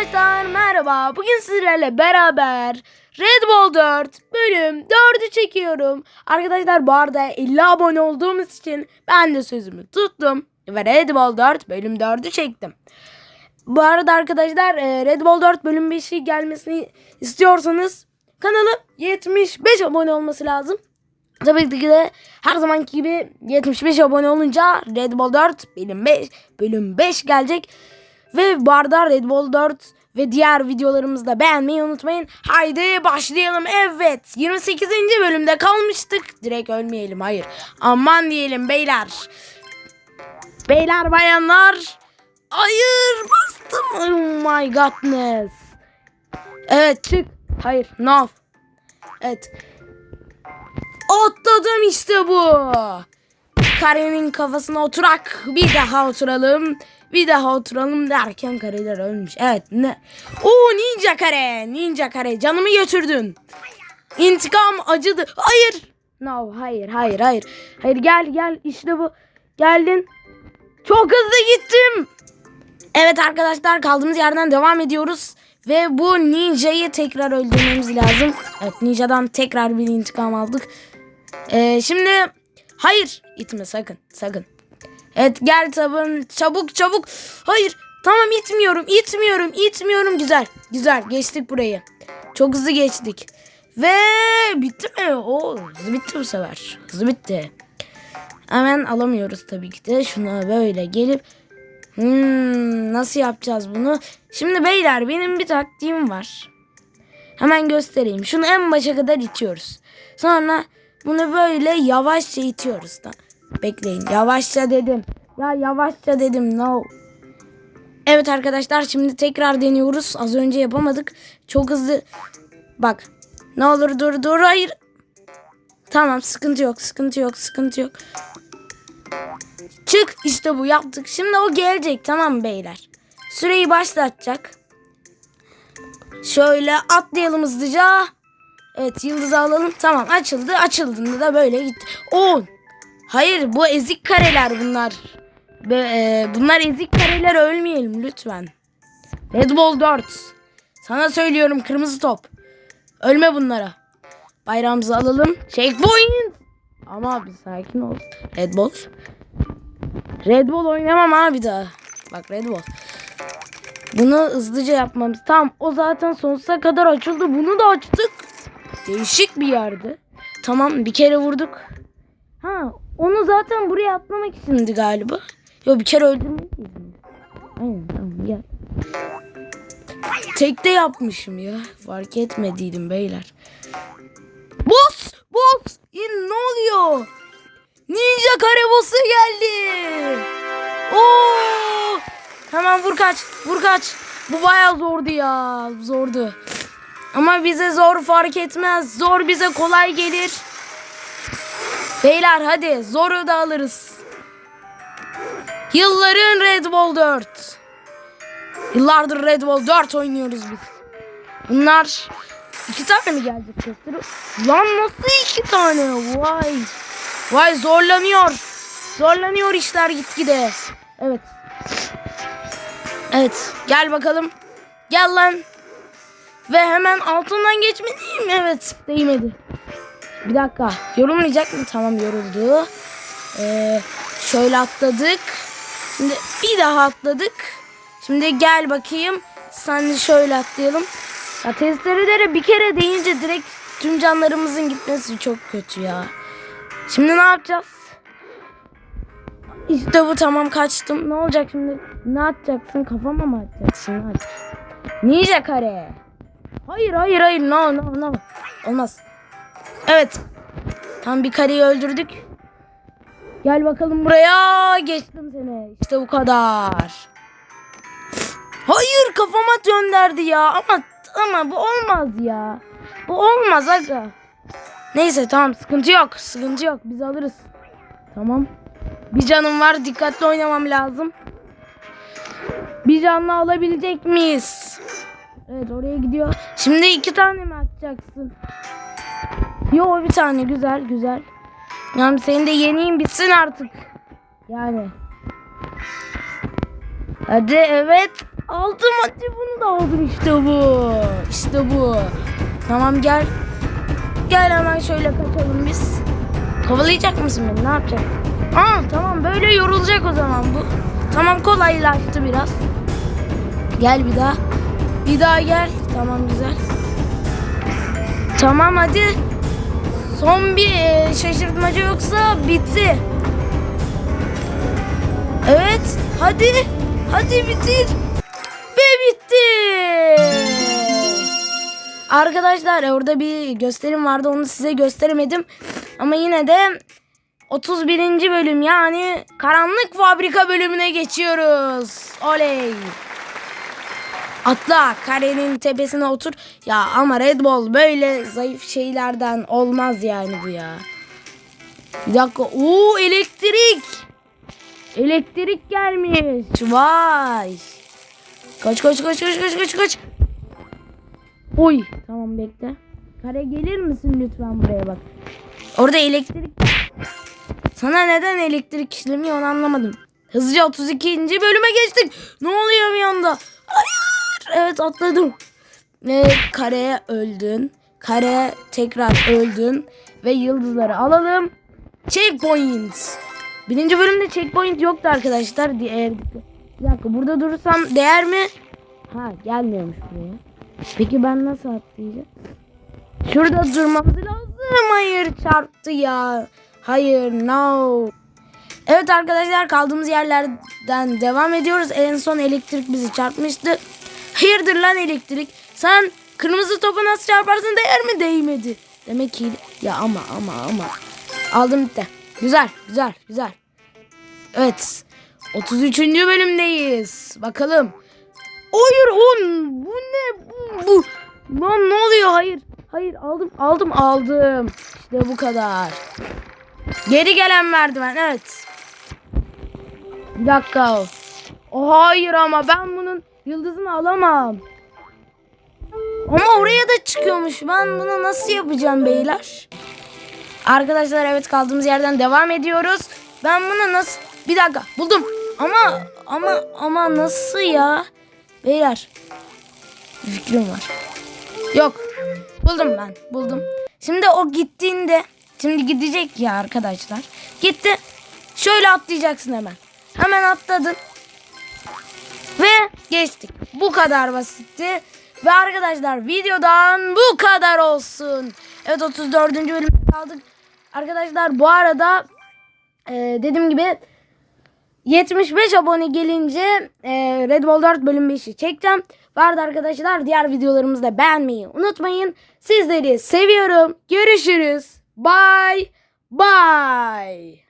Arkadaşlar merhaba. Bugün sizlerle beraber Red Bull 4 bölüm 4'ü çekiyorum. Arkadaşlar bu arada 50 abone olduğumuz için ben de sözümü tuttum. Ve Red Bull 4 bölüm 4'ü çektim. Bu arada arkadaşlar e, Red Bull 4 bölüm 5'i gelmesini istiyorsanız kanalı 75 abone olması lazım. Tabii ki de her zamanki gibi 75 abone olunca Red Bull 4 bölüm 5, bölüm 5 gelecek. Ve bu arada Red Bull 4 ve diğer videolarımızı da beğenmeyi unutmayın. Haydi başlayalım. Evet 28. bölümde kalmıştık. Direkt ölmeyelim hayır. Aman diyelim beyler. Beyler bayanlar. Hayır bastım. Oh my godness. Evet çık. Hayır no. Evet. Atladım işte bu. Karenin kafasına oturak. Bir daha oturalım. Bir daha oturalım derken kareler ölmüş. Evet ne? Oo ninja kare. Ninja kare. Canımı götürdün. İntikam acıdı. Hayır. No hayır hayır hayır. Hayır gel gel işte bu. Geldin. Çok hızlı gittim. Evet arkadaşlar kaldığımız yerden devam ediyoruz. Ve bu ninjayı tekrar öldürmemiz lazım. Evet ninjadan tekrar bir intikam aldık. Ee, şimdi hayır itme sakın sakın. Evet gel tabın çabuk çabuk. Hayır tamam itmiyorum itmiyorum itmiyorum güzel güzel geçtik burayı. Çok hızlı geçtik. Ve bitti mi? O hızlı bitti bu sefer. Hızlı bitti. Hemen alamıyoruz tabii ki de. Şuna böyle gelip Hmm, nasıl yapacağız bunu? Şimdi beyler benim bir taktiğim var. Hemen göstereyim. Şunu en başa kadar itiyoruz. Sonra bunu böyle yavaşça itiyoruz da. Bekleyin. Yavaşça dedim. Ya yavaşça dedim. No. Evet arkadaşlar şimdi tekrar deniyoruz. Az önce yapamadık. Çok hızlı. Bak. Ne olur dur dur. Hayır. Tamam sıkıntı yok. Sıkıntı yok. Sıkıntı yok. Çık işte bu yaptık. Şimdi o gelecek tamam beyler? Süreyi başlatacak. Şöyle atlayalım hızlıca. Evet yıldızı alalım. Tamam açıldı. Açıldığında da böyle gitti. 10. Hayır bu ezik kareler bunlar. Be, e, bunlar ezik kareler ölmeyelim lütfen. Red Bull 4. Sana söylüyorum kırmızı top. Ölme bunlara. Bayrağımızı alalım. Checkpoint. Ama bir sakin ol. Red Bull. Red Bull oynamam abi daha. Bak Red Bull. Bunu hızlıca yapmamız. Tamam o zaten sonsuza kadar açıldı. Bunu da açtık. Değişik bir yerdi. Tamam bir kere vurduk. Ha onu zaten buraya atlamak içindi galiba. Yok bir kere öldürmek. Aynen tamam gel. Tekte yapmışım ya. Fark etmediydim beyler. Boss! Boss! Ya ne oluyor? Ninja kare boss'u geldi. Oo! Hemen vur kaç. Vur kaç. Bu bayağı zordu ya. Zordu. Ama bize zor fark etmez. Zor bize kolay gelir. Beyler hadi zoru da alırız. Yılların Red Bull 4. Yıllardır Red Bull 4 oynuyoruz biz. Bunlar iki tane mi gelecek testleri? Lan nasıl iki tane? Vay. Vay zorlanıyor. Zorlanıyor işler gitgide. Evet. Evet gel bakalım. Gel lan. Ve hemen altından geçmeliyim. Evet değmedi. Bir dakika. Yorulmayacak mı? Tamam yoruldu. Ee, şöyle atladık. Şimdi bir daha atladık. Şimdi gel bakayım. Sen şöyle atlayalım. Ya testereleri bir kere deyince direkt tüm canlarımızın gitmesi çok kötü ya. Şimdi ne yapacağız? İşte bu tamam kaçtım. Ne olacak şimdi? Ne atacaksın? Kafama mı atacaksın? Ninja kare. Hayır hayır hayır. No no no. Olmaz. Evet. Tam bir kareyi öldürdük. Gel bakalım buraya. Geçtim seni. İşte bu kadar. Hayır kafama gönderdi ya. Ama ama bu olmaz ya. Bu olmaz aga. Neyse tamam sıkıntı yok. Sıkıntı yok. Biz alırız. Tamam. Bir canım var. Dikkatli oynamam lazım. Bir canlı alabilecek miyiz? Evet oraya gidiyor. Şimdi iki tane mi atacaksın? Yo bir tane güzel güzel. Yani seni de yeneyim bitsin artık. Yani. Hadi evet. Aldım hadi bunu da aldım işte bu. İşte bu. Tamam gel. Gel hemen şöyle kaçalım biz. Kovalayacak mısın beni? Ne yapacak? Aa tamam böyle yorulacak o zaman bu. Tamam kolaylaştı biraz. Gel bir daha. Bir daha gel. Tamam güzel. Tamam hadi. Son bir e, şaşırtmaca yoksa bitti. Evet. Hadi. Hadi bitir. Ve bitti. Arkadaşlar orada bir gösterim vardı onu size gösteremedim. Ama yine de 31. bölüm yani karanlık fabrika bölümüne geçiyoruz. Oley. Atla karenin tepesine otur. Ya ama Red Bull böyle zayıf şeylerden olmaz yani bu ya. Bir dakika. Oo elektrik. Elektrik gelmiş. Vay. Kaç kaç kaç kaç kaç kaç kaç. Oy. Tamam bekle. Kare gelir misin lütfen buraya bak. Orada elektrik. Sana neden elektrik işlemiyor onu anlamadım. Hızlıca 32. bölüme geçtik. Ne oluyor bir anda? Evet atladım. Ve kareye öldün. Kare tekrar öldün. Ve yıldızları alalım. Checkpoint. Birinci bölümde checkpoint yoktu arkadaşlar. Diğer... Bir dakika burada durursam değer mi? Ha gelmiyormuş buraya. Peki ben nasıl atlayacağım? Şurada durmamız lazım. Hayır çarptı ya. Hayır no. Evet arkadaşlar kaldığımız yerlerden devam ediyoruz. En son elektrik bizi çarpmıştı. Hayırdır lan elektrik? Sen kırmızı topu nasıl çarparsın değer mi? Değmedi. Demek ki ya ama ama ama. Aldım bitti. Güzel güzel güzel. Evet. 33. bölümdeyiz. Bakalım. Hayır on. Bu ne bu? bu. Lan ne oluyor? Hayır. Hayır aldım aldım aldım. İşte bu kadar. Geri gelen merdiven evet. Bir dakika. Hayır ama ben yıldızını alamam. Ama oraya da çıkıyormuş. Ben bunu nasıl yapacağım beyler? Arkadaşlar evet kaldığımız yerden devam ediyoruz. Ben bunu nasıl... Bir dakika buldum. Ama ama ama nasıl ya? Beyler. Bir fikrim var. Yok. Buldum ben. Buldum. Şimdi o gittiğinde şimdi gidecek ya arkadaşlar. Gitti. Şöyle atlayacaksın hemen. Hemen atladın. Geçtik. Bu kadar basitti. Ve arkadaşlar videodan bu kadar olsun. Evet 34. bölümde kaldık. Arkadaşlar bu arada e, dediğim gibi 75 abone gelince e, Red Bull 4 bölüm 5'i çekeceğim. Vardı arkadaşlar diğer videolarımızı da beğenmeyi unutmayın. Sizleri seviyorum. Görüşürüz. Bye. Bye.